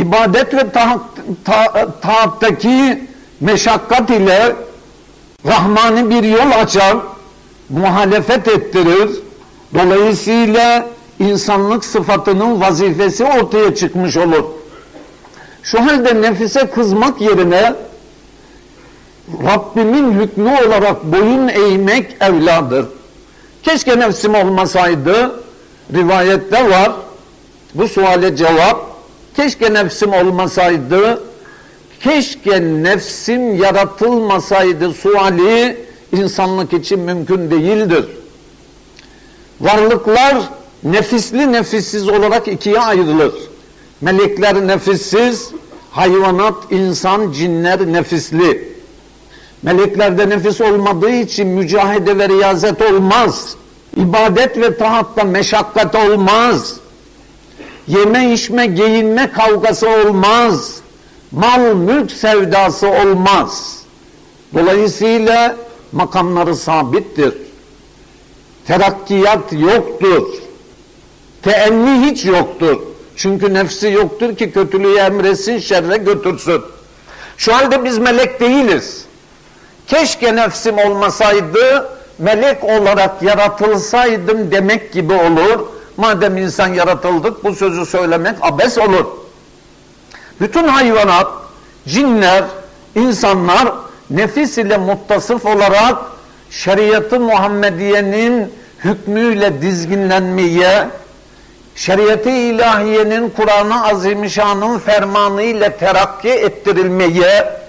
ibadet ve taat, ta, taattaki meşakkat ile Rahmani bir yol açar, muhalefet ettirir. Dolayısıyla insanlık sıfatının vazifesi ortaya çıkmış olur. Şu halde nefise kızmak yerine Rabbimin hükmü olarak boyun eğmek evladır. Keşke nefsim olmasaydı, rivayette var, bu suale cevap, keşke nefsim olmasaydı, keşke nefsim yaratılmasaydı suali insanlık için mümkün değildir. Varlıklar nefisli nefissiz olarak ikiye ayrılır. Melekler nefissiz, hayvanat, insan, cinler nefisli. Meleklerde nefis olmadığı için mücahede ve riyazet olmaz. İbadet ve taatta meşakkat olmaz. Yeme içme, giyinme kavgası olmaz. Mal, mülk sevdası olmaz. Dolayısıyla makamları sabittir. Terakkiyat yoktur. Teenni hiç yoktur. Çünkü nefsi yoktur ki kötülüğü emretsin, şerre götürsün. Şu halde biz melek değiliz. Keşke nefsim olmasaydı, melek olarak yaratılsaydım demek gibi olur. Madem insan yaratıldık, bu sözü söylemek abes olur. Bütün hayvanat, cinler, insanlar nefis ile muttasıf olarak şeriatı Muhammediye'nin hükmüyle dizginlenmeye, şeriatı ilahiyenin Kur'an-ı Azimüşşan'ın fermanı ile terakki ettirilmeye,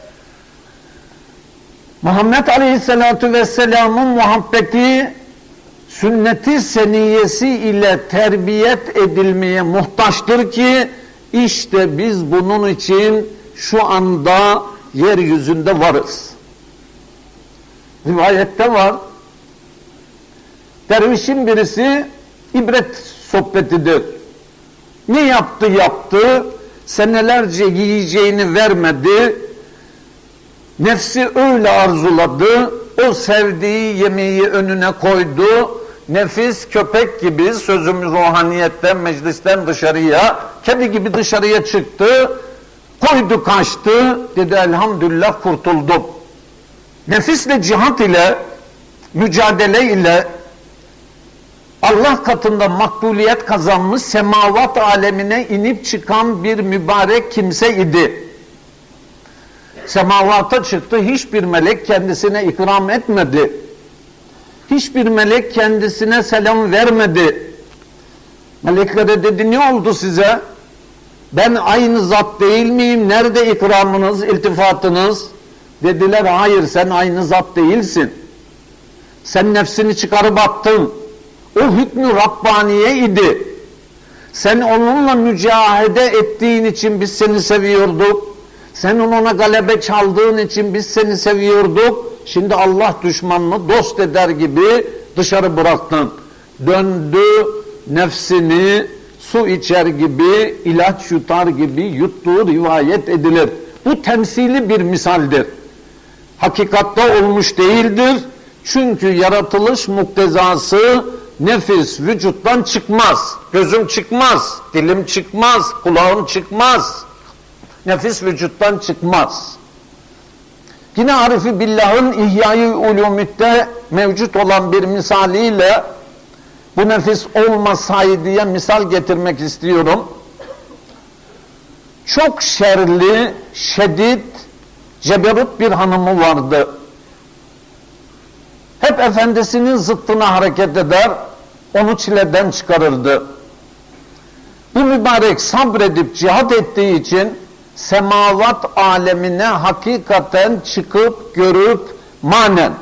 Muhammed Aleyhisselatü Vesselam'ın muhabbeti sünneti seniyesi ile terbiyet edilmeye muhtaçtır ki işte biz bunun için şu anda yeryüzünde varız. Rivayette var. Dervişin birisi ibret sohbetidir. Ne yaptı yaptı, senelerce yiyeceğini vermedi, nefsi öyle arzuladı, o sevdiği yemeği önüne koydu, nefis köpek gibi sözümüz ruhaniyetten, meclisten dışarıya, kedi gibi dışarıya çıktı, koydu kaçtı, dedi elhamdülillah kurtuldum. Nefisle cihat ile, mücadele ile Allah katında makbuliyet kazanmış semavat alemine inip çıkan bir mübarek kimse idi. Semavata çıktı, hiçbir melek kendisine ikram etmedi. Hiçbir melek kendisine selam vermedi. Meleklere dedi ne oldu size? Ben aynı zat değil miyim? Nerede ikramınız, iltifatınız? Dediler hayır sen aynı zat değilsin. Sen nefsini çıkarıp attın. O hükmü Rabbaniye idi. Sen onunla mücahede ettiğin için biz seni seviyorduk. Sen ona galebe çaldığın için biz seni seviyorduk. Şimdi Allah düşmanını dost eder gibi dışarı bıraktın. Döndü nefsini su içer gibi, ilaç yutar gibi yuttuğu rivayet edilir. Bu temsili bir misaldir. Hakikatte olmuş değildir. Çünkü yaratılış muktezası nefis vücuttan çıkmaz. Gözüm çıkmaz, dilim çıkmaz, kulağım çıkmaz. Nefis vücuttan çıkmaz. Yine Arifi Billah'ın İhya-i Ulumü'de mevcut olan bir misaliyle bu nefis olmasaydıya misal getirmek istiyorum. Çok şerli, şedid, ceberut bir hanımı vardı. Hep efendisinin zıttına hareket eder, onu çileden çıkarırdı. Bu mübarek sabredip cihat ettiği için semavat alemine hakikaten çıkıp görüp manen,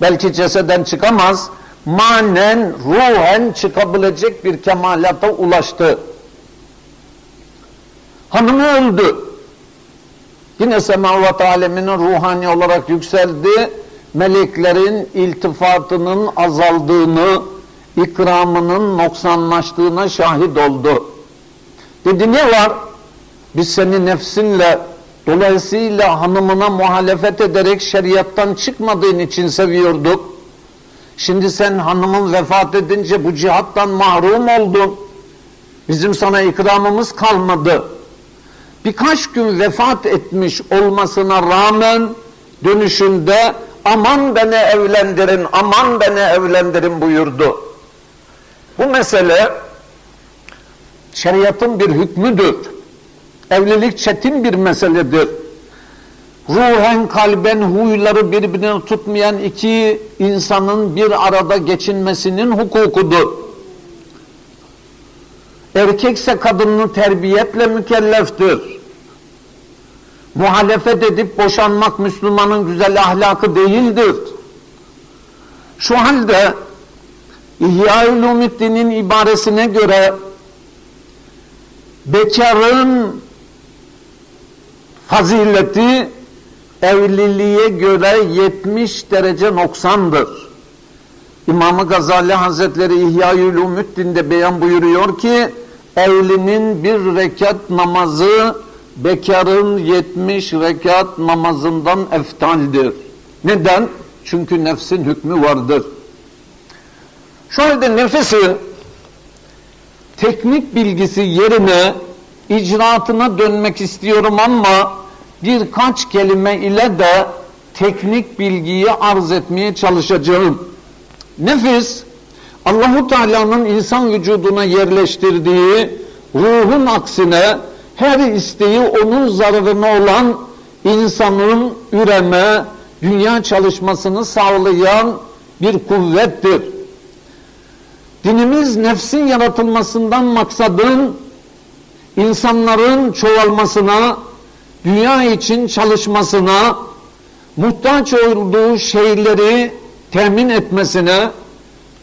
belki ceseden çıkamaz, manen, ruhen çıkabilecek bir kemalata ulaştı. Hanımı öldü. Yine semavat aleminin ruhani olarak yükseldi. Meleklerin iltifatının azaldığını, ikramının noksanlaştığına şahit oldu. Dedi ne var? Biz seni nefsinle dolayısıyla hanımına muhalefet ederek şeriattan çıkmadığın için seviyorduk. Şimdi sen hanımın vefat edince bu cihattan mahrum oldun. Bizim sana ikramımız kalmadı. birkaç gün vefat etmiş olmasına rağmen dönüşünde aman beni evlendirin, aman beni evlendirin buyurdu. Bu mesele şeriatın bir hükmüdür. Evlilik çetin bir meseledir. Ruhen, kalben, huyları birbirini tutmayan iki insanın bir arada geçinmesinin hukukudur. Erkekse kadını terbiyetle mükelleftir. Muhalefet edip boşanmak Müslümanın güzel ahlakı değildir. Şu halde İhya-ül ibaresine göre bekarın fazileti evliliğe göre 70 derece noksandır. İmam Gazali Hazretleri İhya-ül Umuddin'de beyan buyuruyor ki evlinin bir rekat namazı bekarın 70 rekat namazından eftaldir. Neden? Çünkü nefsin hükmü vardır. Şu halde nefesi teknik bilgisi yerine icraatına dönmek istiyorum ama birkaç kelime ile de teknik bilgiyi arz etmeye çalışacağım. Nefis Allahu Teala'nın insan vücuduna yerleştirdiği ruhun aksine her isteği onun zararına olan insanın üreme, dünya çalışmasını sağlayan bir kuvvettir. Dinimiz nefsin yaratılmasından maksadın insanların çoğalmasına, dünya için çalışmasına, muhtaç olduğu şeyleri temin etmesine,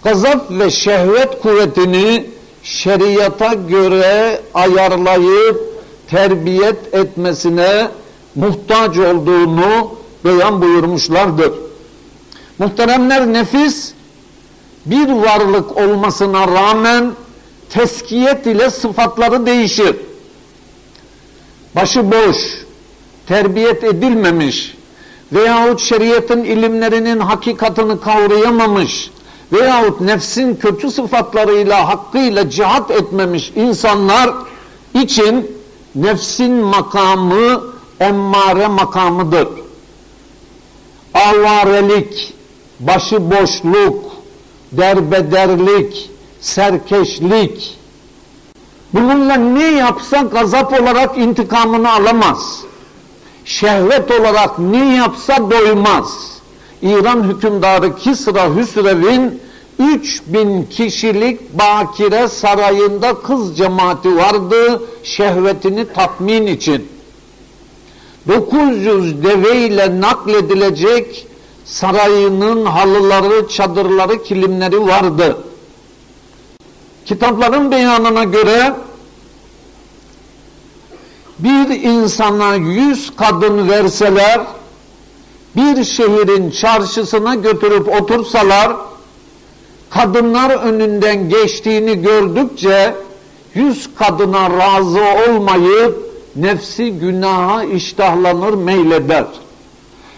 gazap ve şehvet kuvvetini şeriata göre ayarlayıp terbiyet etmesine muhtaç olduğunu beyan buyurmuşlardır. Muhteremler nefis bir varlık olmasına rağmen teskiyet ile sıfatları değişir. Başı boş, terbiyet edilmemiş veyahut şeriatın ilimlerinin hakikatını kavrayamamış veyahut nefsin kötü sıfatlarıyla hakkıyla cihat etmemiş insanlar için nefsin makamı emmare makamıdır. Avarelik, başıboşluk, derbederlik, serkeşlik. Bununla ne yapsa gazap olarak intikamını alamaz. Şehvet olarak ne yapsa doymaz. İran hükümdarı Kisra Hüsrev'in 3000 kişilik bakire sarayında kız cemaati vardı şehvetini tatmin için. 900 deveyle nakledilecek sarayının halıları, çadırları, kilimleri vardı. Kitapların beyanına göre bir insana yüz kadın verseler, bir şehrin çarşısına götürüp otursalar, kadınlar önünden geçtiğini gördükçe yüz kadına razı olmayıp nefsi günaha iştahlanır meyleder.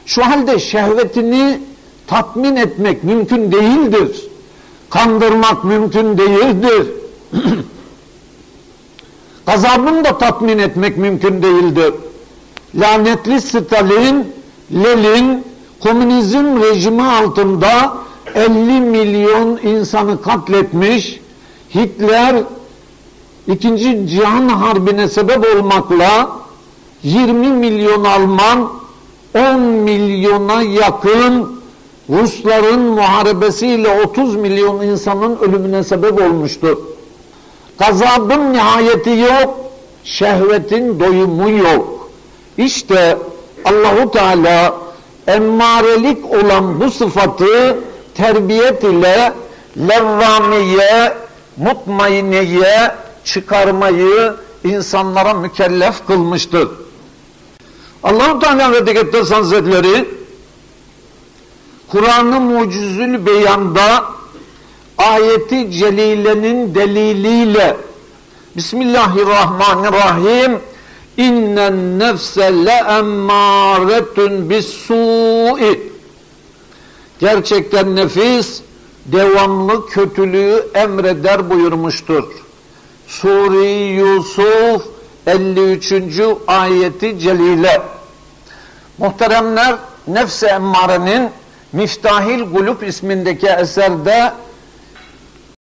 Şu halde şehvetini tatmin etmek mümkün değildir. Kandırmak mümkün değildir. Gazabını da tatmin etmek mümkün değildir. Lanetli Stalin, Lenin, komünizm rejimi altında 50 milyon insanı katletmiş, Hitler İkinci Cihan Harbi'ne sebep olmakla 20 milyon Alman 10 milyona yakın Rusların muharebesiyle 30 milyon insanın ölümüne sebep olmuştur. Gazabın nihayeti yok, şehvetin doyumu yok. İşte Allahu Teala emmarelik olan bu sıfatı terbiyet ile levvamiye, mutmaineye çıkarmayı insanlara mükellef kılmıştır. Allah-u Teala Tekaddes Hazretleri Kur'an-ı Mucizül Beyan'da ayeti celilenin deliliyle Bismillahirrahmanirrahim İnnen nefse le emmâretun Gerçekten nefis devamlı kötülüğü emreder buyurmuştur. Suri Yusuf 53. ayeti celile. Muhteremler, Nefs-i Emmare'nin Miftahil Gulup ismindeki eserde